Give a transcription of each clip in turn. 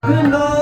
Good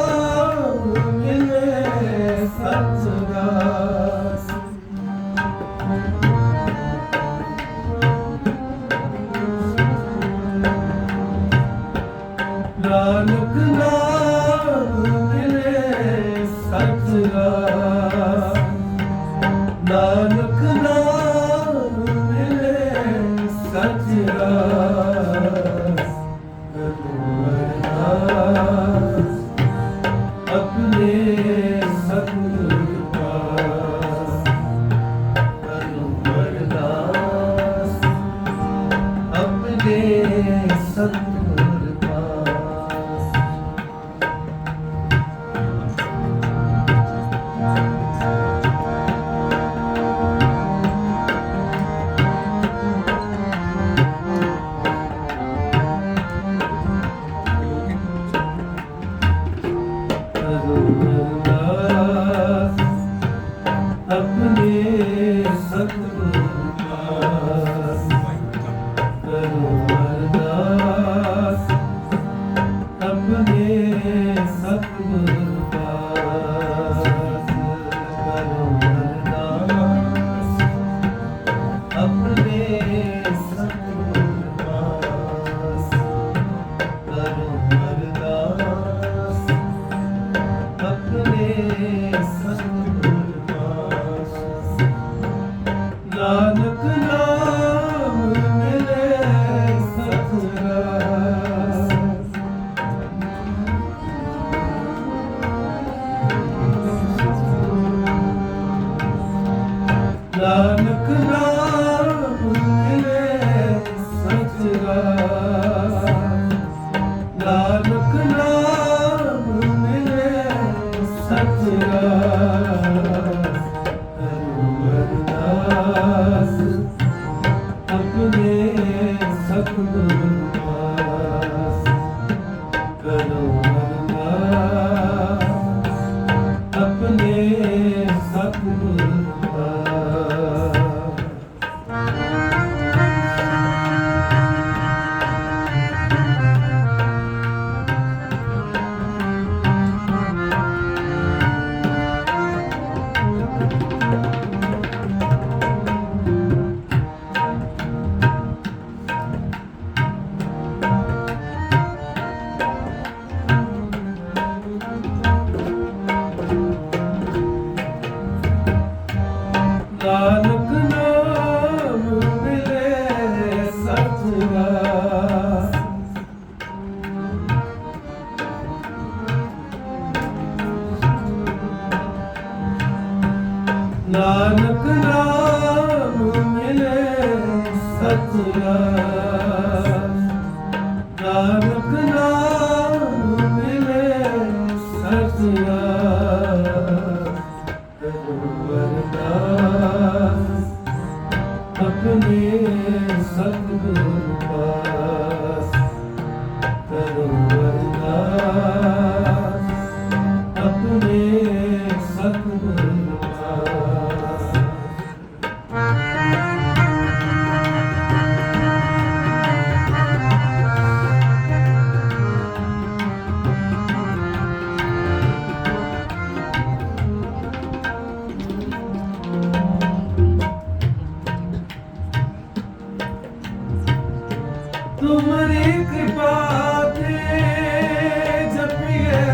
ਸਤਿਗੁਰ। ਨਾਨਕ ਨਾਮ ਮਿਲੇ ਸਤਿ ਤੁਮਰੀ ਕਿਰਪਾ ਤੇ ਜਪੀਏ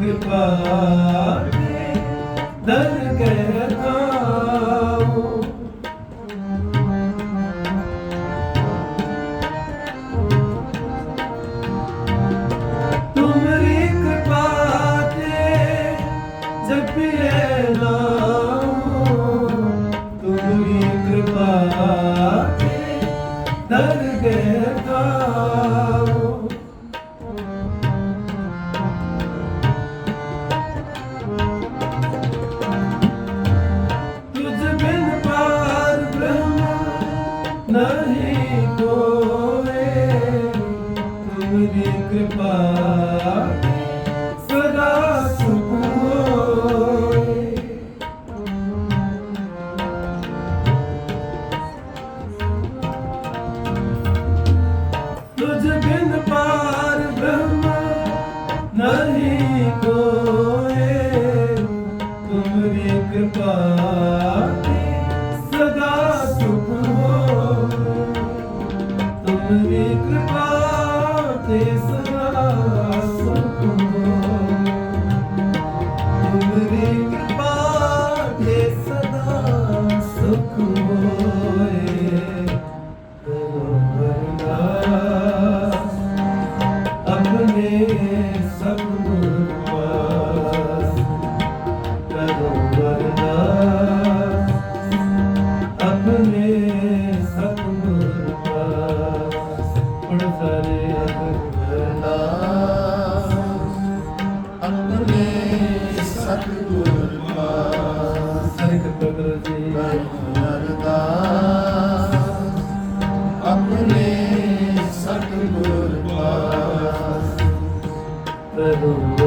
ਕਿਰਪਾ ਗੁਰਦੇਵ ਦੀ ਕਿਰਪਾ ਸਦਾ ਸੁਖ ਹੋਏ। ਤੁਝ ਬਿਨ ਪਾਰ ਬ੍ਰਹਮ ਨਹੀਂ ਕੋਏ। ਤੁਮਰੀ ਕਿਰਪਾ ਸਦਾ ਸੁਖ ਹੋਏ। ਤੁਮਰੀ ਕਿਰਪਾ certeza.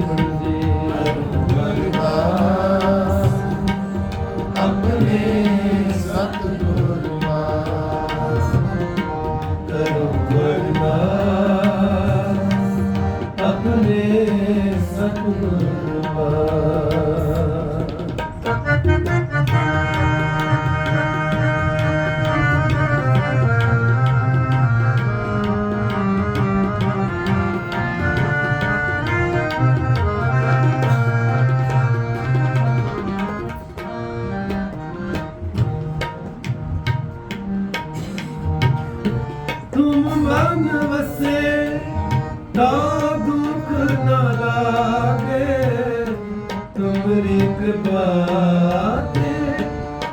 வாழ்வன்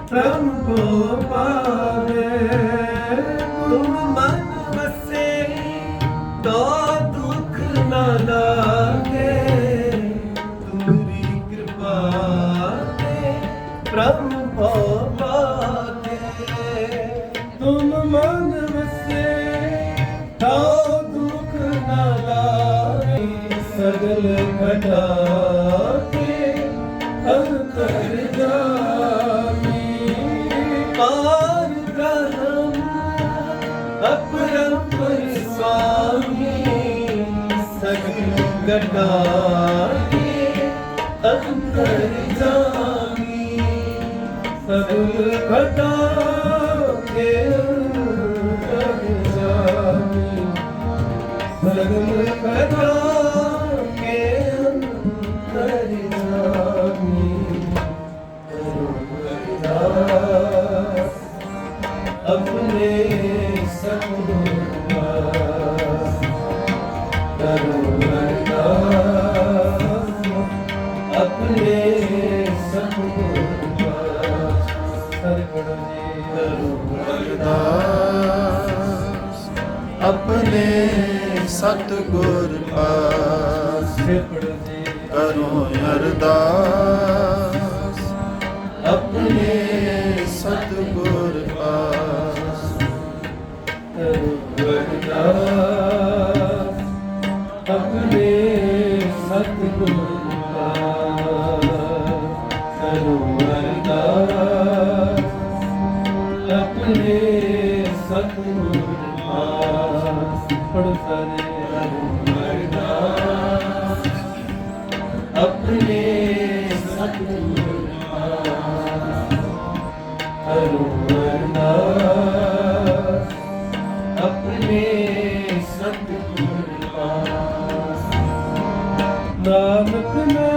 ब्रह्म गोपाल ਛਡਾ ਕੇ ਅੰਦਰ ਜਾਮੀ ਸਭ ਖਟਾ ਕੇ ਅੰਦਰ ਜਾਮੀ ਸਭ ਖਟਾ ਕੇ ਅੰਦਰ ਜਾਮੀ ਆਪਣੇ ਸਭ ਨੂੰ ਸਤਗੁਰ ਪਾਸੇ ਕਰੋ ਅਰਦਾਸ। ਆਪਣੇ ਸਤਗੁਰ ਪਾਸ ਕਰੋ ਅਰਦਾਸ। ਆਪਣੇ ਸਤਗੁਰ ਪਾਸ ਕਰੋ ਅਰਦਾਸ। ਆਪਣੇ ਨਾਨਕ ਨਾ